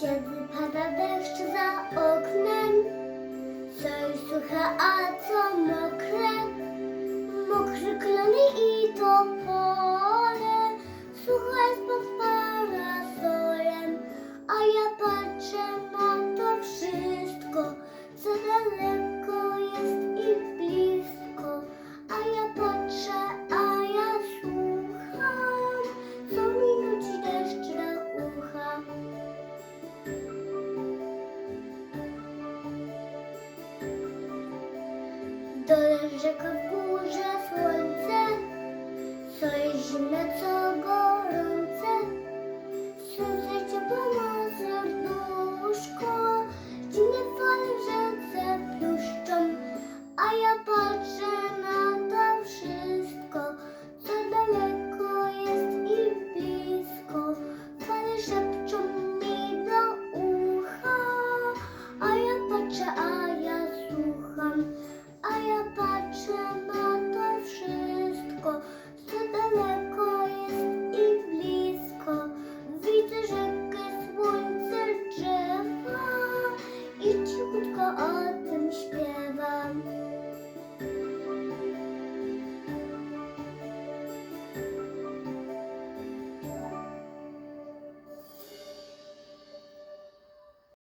Kiedy pada deszcz za oknem. Coś suche, a co mokre. Dolem rzeka w górze słońce, co jest zimne, co gorące. Słońce ciepło ma serduszko, dziwnie fale w rzece pluszczą, a ja patrzę. all